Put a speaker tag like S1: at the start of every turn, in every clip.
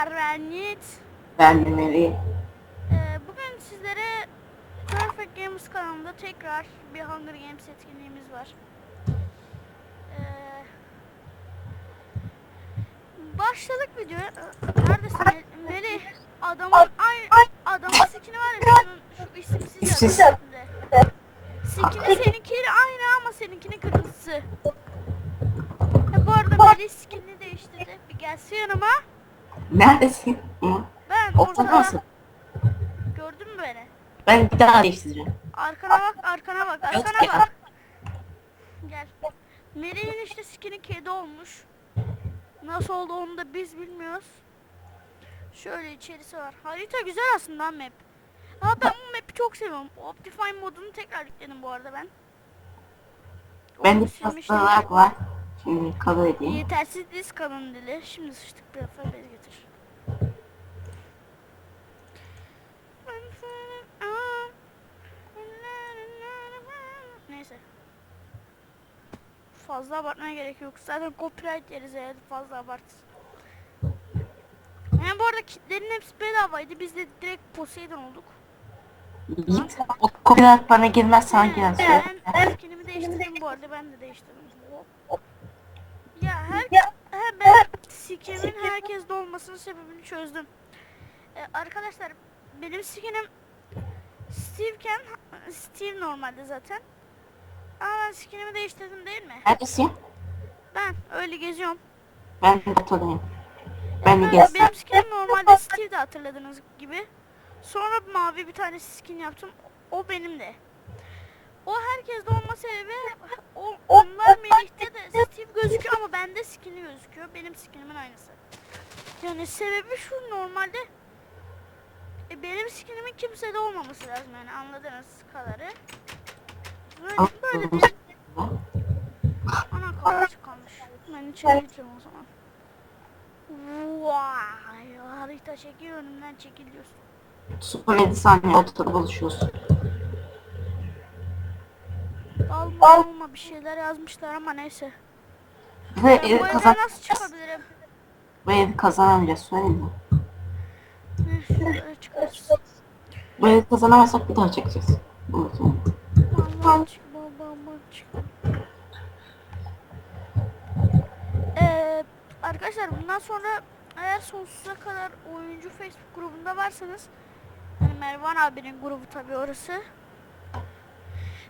S1: Merhabalar ben Yiğit.
S2: Ben de Mary.
S1: Ee, bugün sizlere Perfect Games kanalında tekrar bir Hunger Games etkinliğimiz var. Ee, başladık videoya. Neredesin? Meli adamın aynı adamın skin'i var ya şu isimsiz üstünde. Skin'i seninkiyle aynı ama seninkinin kırmızısı. Ha, bu arada Meli skinini değiştirdi. Bir gelsin yanıma.
S2: Neredesin? Hı?
S1: Ben
S2: ortada. mısın?
S1: Gördün mü beni?
S2: Ben bir daha değiştireceğim.
S1: Arkana bak, arkana bak, arkana
S2: ya.
S1: bak. Gel. Mary'nin işte skin'i kedi olmuş. Nasıl oldu onu da biz bilmiyoruz. Şöyle içerisi var. Harita güzel aslında ha map. Ha ben bu map'i çok seviyorum. Optifine modunu tekrar yükledim bu arada ben.
S2: Ben de hastalık var. Şimdi kabul edeyim.
S1: Yetersiz disk kalın dili. Şimdi sıçtık bir defa Fazla abartmaya gerek yok. Zaten copyright yeriz eğer fazla abartırız. Yani bu arada kitlerin hepsi bedavaydı. Biz de direkt Poseidon olduk.
S2: Yiğit, o kopyalar bana girmez sana girer.
S1: Ben skinimi değiştirdim bu arada ben de değiştirdim. Hop. Ya her, he, ben skinimin herkeste olmasının sebebini çözdüm. Ee, arkadaşlar benim skinim Steve'ken Steve normalde zaten. Ama ben skinimi değiştirdim değil mi?
S2: Neredesin?
S1: Ben öyle geziyorum.
S2: Ben de Bato'dayım. Ben de
S1: Ben-
S2: gezdim.
S1: benim skinim normalde Steve'de hatırladığınız gibi. Sonra mavi bir tane skin yaptım. O benim de. O herkeste olma sebebi o, onlar Melih'te de Steve gözüküyor ama bende skin'i gözüküyor. Benim skinimin aynısı. Yani sebebi şu normalde e, benim skinimin kimsede olmaması lazım yani anladığınız kadarı. Böyle, böyle bir ana kalmış kalmış. Ben içeri gireceğim o zaman. Harita çekiyor önümden çekil diyorsun.
S2: Super 7 saniye odada buluşuyoruz.
S1: Alma alma bir şeyler yazmışlar ama neyse.
S2: Ve
S1: Ya, bu
S2: evi
S1: evden
S2: kazan
S1: nasıl çıkabilirim?
S2: bu evi kazanamayacağız söyleyeyim. Bu evi kazanamazsak bir daha çekeceğiz. Unutma.
S1: Vallahi çık babama çık. Ee, arkadaşlar bundan sonra eğer sonsuza kadar oyuncu Facebook grubunda varsanız hani Mervan abinin grubu tabii orası.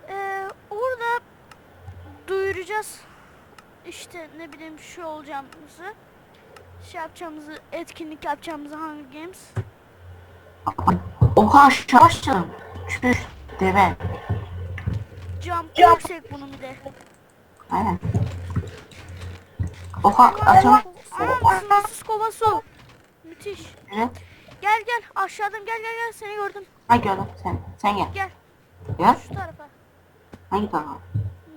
S1: Ee, orada duyuracağız işte ne bileyim şu olacağımızı şey yapacağımızı etkinlik yapacağımızı Hunger Games
S2: Oha aşağı aşağı. Çüş deve.
S1: Jump yüksek bunun bir de
S2: Aynen. Oha
S1: Anam sınırsız kova su müthiş
S2: Evet.
S1: Gel gel aşağıdan gel gel gel seni gördüm.
S2: Ha gördüm sen. Sen gel.
S1: Gel
S2: Gel.
S1: şu tarafa.
S2: Hangi tarafa?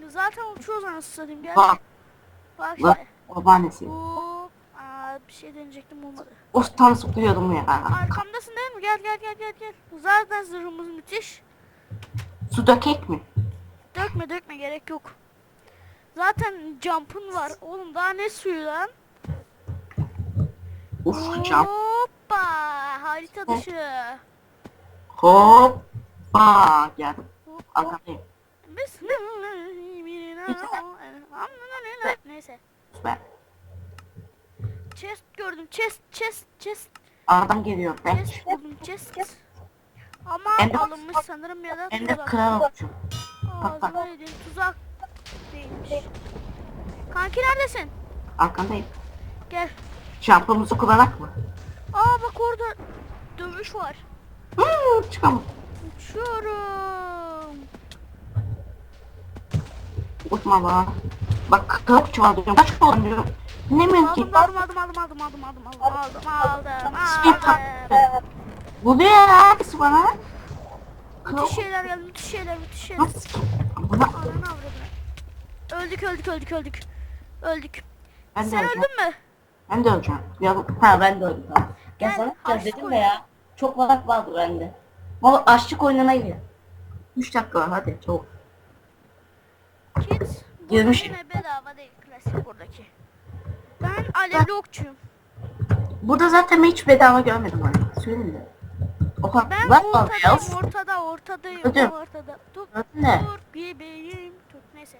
S1: Zaten uçuyoruz anasını satayım gel.
S2: Bak.
S1: Bak
S2: Bak. Babaannesi.
S1: Hop. Aa, bir şey deneyecektim olmadı.
S2: O tam sıkıyordum ya.
S1: Arkamdasın değil mi? Gel gel gel gel gel. Zaten zırhımız müthiş.
S2: Su dökek mi?
S1: Dökme dökme gerek yok. Zaten jump'ın var. Oğlum daha ne suyu lan?
S2: Uf cam.
S1: Hoppa. Harita dışı.
S2: Hoppa.
S1: Hop.
S2: Arkadayım.
S1: Bismillahirrahmanirrahim. Neyse.
S2: Süper.
S1: Chest gördüm. Chest, chest, chest,
S2: Adam geliyor. Ben
S1: chest buldum. Chest. Ama alınmış sanırım ya da
S2: ben de kral. Bak, bak.
S1: Yediğim tuzak değilmiş. Kanki neredesin?
S2: Arkandayım.
S1: Gel.
S2: Şampiyonumuzu kullanak mı?
S1: Aa bak orada dövüş var.
S2: Hıı, çıkamam.
S1: Uçuyorum.
S2: Uçma bana. Bak kılık çuvallıyorum. Kaç kullanıyorum? Dinlemiyorum ki.
S1: Aldım aldım aldım aldım aldım aldım aldım aldım aldım
S2: Süper.
S1: aldım.
S2: Vuruyor ya kız bana.
S1: Müthiş şeyler geldi müthiş şeyler müthiş şeyler. Ananı avradını. Öldük öldük öldük öldük. Öldük.
S2: ben de
S1: Sen
S2: öleceğim.
S1: öldün mü?
S2: Ben de öleceğim. Ya, ha ben de öldüm tamam.
S1: Gel,
S2: Gel sana gel dedim de ya. Çok varak vardı bende. Valla aşçı oyununa gir. 3 dakika var hadi çabuk.
S1: Kids. Bu
S2: Girmiş.
S1: yine bedava değil klasik buradaki. Ben alevli okçuyum.
S2: Burada zaten ben hiç bedava görmedim hani. Söyleyeyim de. Oha
S1: Ben ortadayım,
S2: beyaz?
S1: ortada, ortadayım,
S2: Ödüm.
S1: ortada. Dur,
S2: Gördün ne?
S1: dur, bebeğim. Dur, neyse.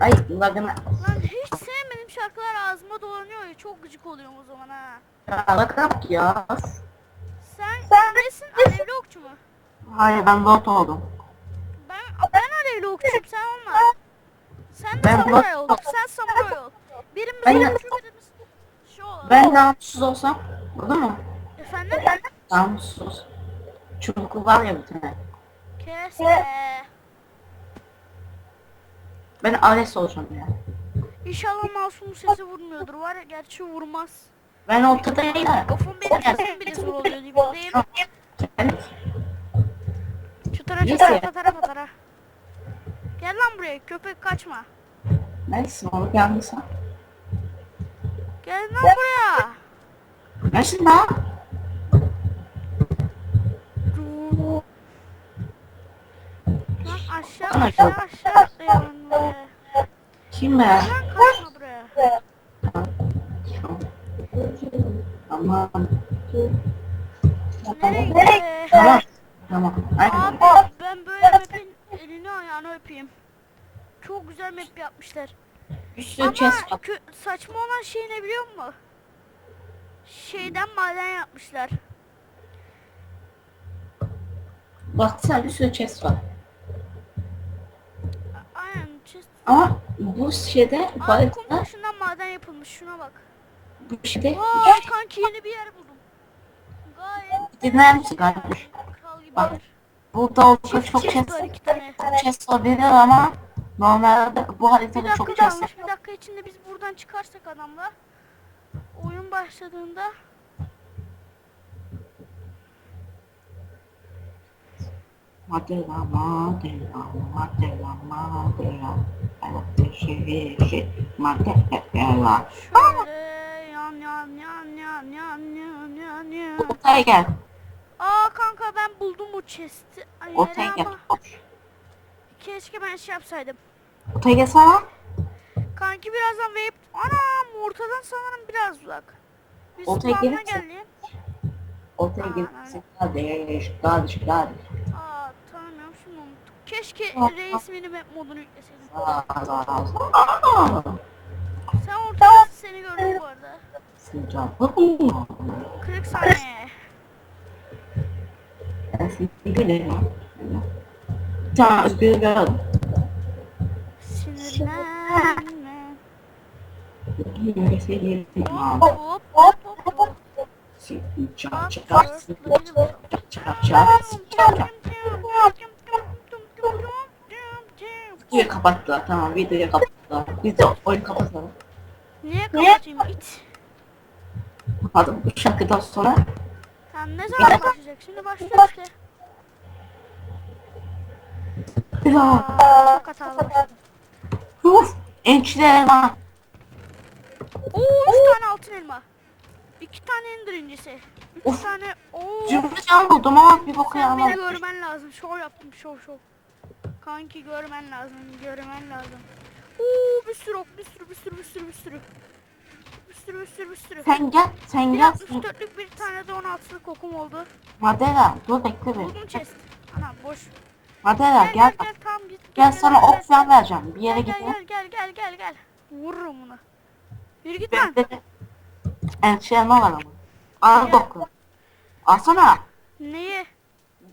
S2: Ay lagına.
S1: Lan hiç sevmediğim şarkılar ağzıma dolanıyor ya, çok gıcık oluyorum o zaman ha.
S2: Ya lagına bak ya.
S1: Sen, sen nesin? Alevli okçu mu?
S2: Hayır ben bot oldum.
S1: Ben, ben alevli okçuyum, sen olma. Sen de
S2: Ben
S1: samuray ol, sen samuray ol. Birimiz
S2: Ben-
S1: olmuş, birimiz şu olalım.
S2: Ben namussuz olsam. Olur mu?
S1: Efendim?
S2: Namussuz. Çubuklu var ya bir tane.
S1: Kes be.
S2: Ben Ares olacağım ya.
S1: İnşallah masumun sesi vurmuyordur. Var ya gerçi vurmaz.
S2: Ben ortadayım.
S1: Ofun benim sesim bile zor oluyor dibindeyim.
S2: Evet.
S1: Şu tarafa şu tarafa tarafa tarafa. Gel lan buraya köpek kaçma.
S2: Neyse onu geldiysen.
S1: Gel lan buraya.
S2: Neyse lan.
S1: Lan aşağı aşağı aşağı atlayalım buraya.
S2: Kim be?
S1: Lan kaçma buraya.
S2: Tamam.
S1: Nereye gitti?
S2: Tamam. Tamam. Aynen.
S1: Abi ben böyle map'in elini ayağını öpeyim. Çok güzel map yapmışlar. Ama kö- saçma olan şey ne biliyor musun? Şeyden maden yapmışlar.
S2: Baksana bir sürü chest var.
S1: Aynen chest.
S2: Ama bu şeyde bu
S1: Abi kum
S2: haritada
S1: taşından maden yapılmış şuna bak.
S2: bu şeyde
S1: Vay kanki yeni bir yer buldum. Gayet
S2: dinler misin kardeş?
S1: kral gibi
S2: Bak,
S1: yer.
S2: Burada olsa
S1: Çift
S2: çok
S1: çift
S2: chest,
S1: var iki tane.
S2: chest olabilir ama normalde bu
S1: Bir
S2: haritada
S1: dakika
S2: çok chest var.
S1: kalmış bir dakika içinde biz buradan çıkarsak adamla. Oyun başladığında
S2: Madera, madera, madera, madera. Evet, şey, şey,
S1: şey. Madera.
S2: Ortaya gel.
S1: Aa kanka ben buldum bu chest'i.
S2: Ortaya gel.
S1: Keşke ben şey yapsaydım.
S2: Ortaya gelsene.
S1: Kanki birazdan ve anam ortadan sanırım biraz uzak. Biz
S2: Ortaya gelirsin. Ortaya gelirsin. Kardeş, kardeş, kardeş.
S1: Keşke reis minimap modunu yükleseydim. Sen ortadasın seni gördüm bu arada. Kırık saniye. Sinirlenme. Hop hop hop hop.
S2: Çap
S1: çap çap
S2: çap çap çap Videoyu kapattılar tamam videoyu kapattılar. Biz de oyunu kapatalım.
S1: Niye kapatayım it?
S2: Hadi bu şarkıdan sonra
S1: Tamam ne zaman başlayacak? Şimdi başlıyor işte.
S2: ya
S1: Aa, çok hatalı başladım.
S2: uf ençler var.
S1: Oo 3 tane altın elma. 2 tane ender incisi. 3
S2: Of.
S1: tane oo.
S2: Cümlecan buldum ama bir boku
S1: Sen beni
S2: yalan.
S1: görmen lazım. Şov yaptım şov şov. Kanki görmen lazım. Görmen lazım. Oo bir sürü ok, bir sürü bir sürü bir sürü bir sürü. Bir sürü bir sürü bir sürü.
S2: Sen gel sen
S1: Bir
S2: gel.
S1: 64'lük bir tane de 16'lık okum oldu.
S2: Madera dur bekle bir.
S1: Buldum chest. Ana boş.
S2: Madera
S1: Gel
S2: gel
S1: gel gel tamam git.
S2: Gel sana ok falan vereceğim. Bir yere
S1: Gel
S2: git.
S1: gel gel gel gel gel. Vururum bunu. Yürü git lan.
S2: Bekle. Ençlerime var ama. Al
S1: Gel.
S2: boku. Alsana.
S1: Neyi?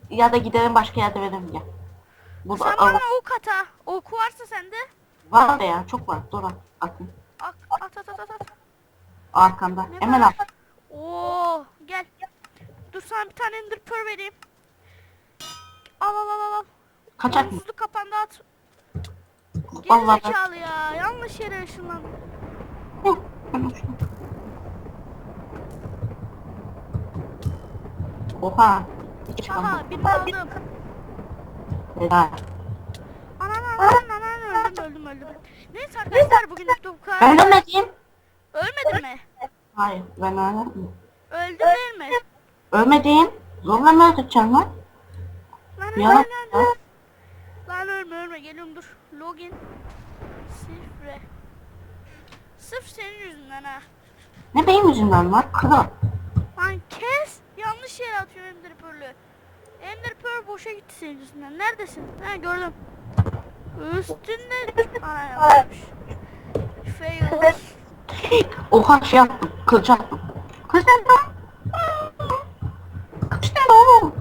S2: Ya da gidelim başka yerde verelim gel. Bu da
S1: Sen
S2: al-
S1: bana ok at ha. Ok varsa sende.
S2: var da ya çok var. Dur at. Atın.
S1: At at at at at.
S2: Arkanda.
S1: Ne
S2: Hemen
S1: kadar?
S2: at.
S1: Oo gel. Dur sana bir tane ender pearl vereyim. Al al al al, al.
S2: Kaçak mı?
S1: Sonsuzluk kapandı at.
S2: Vallahi
S1: Gerizekalı ya. Yanlış yere ışınlandı.
S2: Yok, ben uçtum. Oha. Hiç
S1: Aha
S2: kalmadı.
S1: birini aldım.
S2: Helal.
S1: Anan anan öldüm öldüm öldüm. Neyse arkadaşlar bugün bu kadar.
S2: Ben ölmedim.
S1: Ölmedin mi?
S2: Hayır ben ölmedim.
S1: Öldün değil mi?
S2: Ölmedim. Zorla mı öldüreceğim lan?
S1: Lan
S2: Ya.
S1: lan lan lan. Ölme ölme geliyorum dur. Login. Sifre. Sırf senin yüzünden ha.
S2: Ne benim yüzümden var? Kral.
S1: Lan kes. Yanlış yere atıyor Pearl'ü. Ender Pearl boşa gitti senin yüzünden. Neredesin? Ha gördüm. Üstünde. Ana yapmış. Fail.
S2: Oha şey yaptım. Kılıç attım. Kılıç nerede? Kılıç nerede oğlum?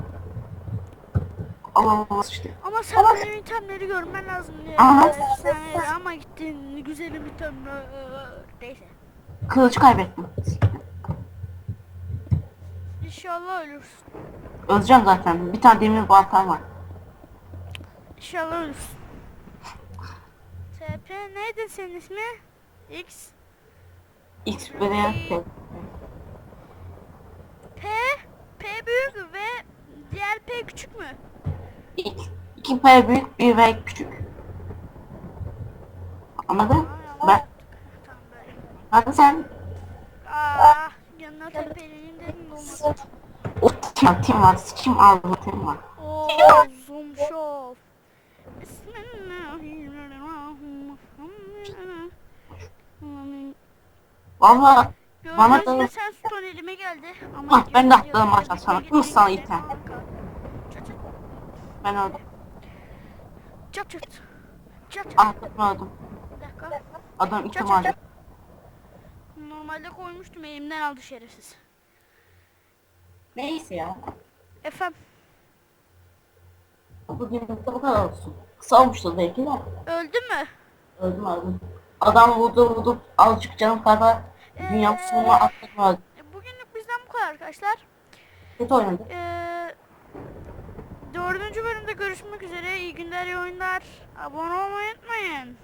S2: Allah işte.
S1: Ama sen benim itemleri görmen lazım diye.
S2: Aha.
S1: Efsaneydi ama gittin güzelim itemler. Neyse.
S2: Kılıç kaybettim.
S1: İnşallah ölürsün.
S2: Öleceğim zaten. Bir tane demir baltam var.
S1: İnşallah ölürsün. TP neydi senin ismi? X
S2: X böyle
S1: P P büyük ve diğer P küçük mü?
S2: X. İki pay büyük bir ve küçük. Anladın? Ben. Hadi sen.
S1: Aa, yanına tepelinin dedim de
S2: tim, tim var. Aldı tim var.
S1: Zoom şov. Bismillahirrahmanirrahim.
S2: Valla Bana da-
S1: sen son elime geldi. Ama
S2: Ah, ben de atladım aşağı sana. Ih, sana
S1: çat.
S2: ben öldüm.
S1: Çat çat. Çat çat. Bir dakika.
S2: Adam
S1: çat. Normalde koymuştum elimden aldı şerefsiz.
S2: Neyse ya.
S1: Efendim
S2: Bugün de bu kadar olsun. Kısa olmuştu belki de.
S1: öldün mü?
S2: Öldüm öldüm. Adam vurdu vurdu azıcık canım kadar dünya sonuna.
S1: E, Bugünlük bizden bu kadar arkadaşlar.
S2: Kötü oynadık.
S1: Ee, dördüncü bölümde görüşmek üzere. İyi günler, iyi oyunlar. Abone olmayı unutmayın.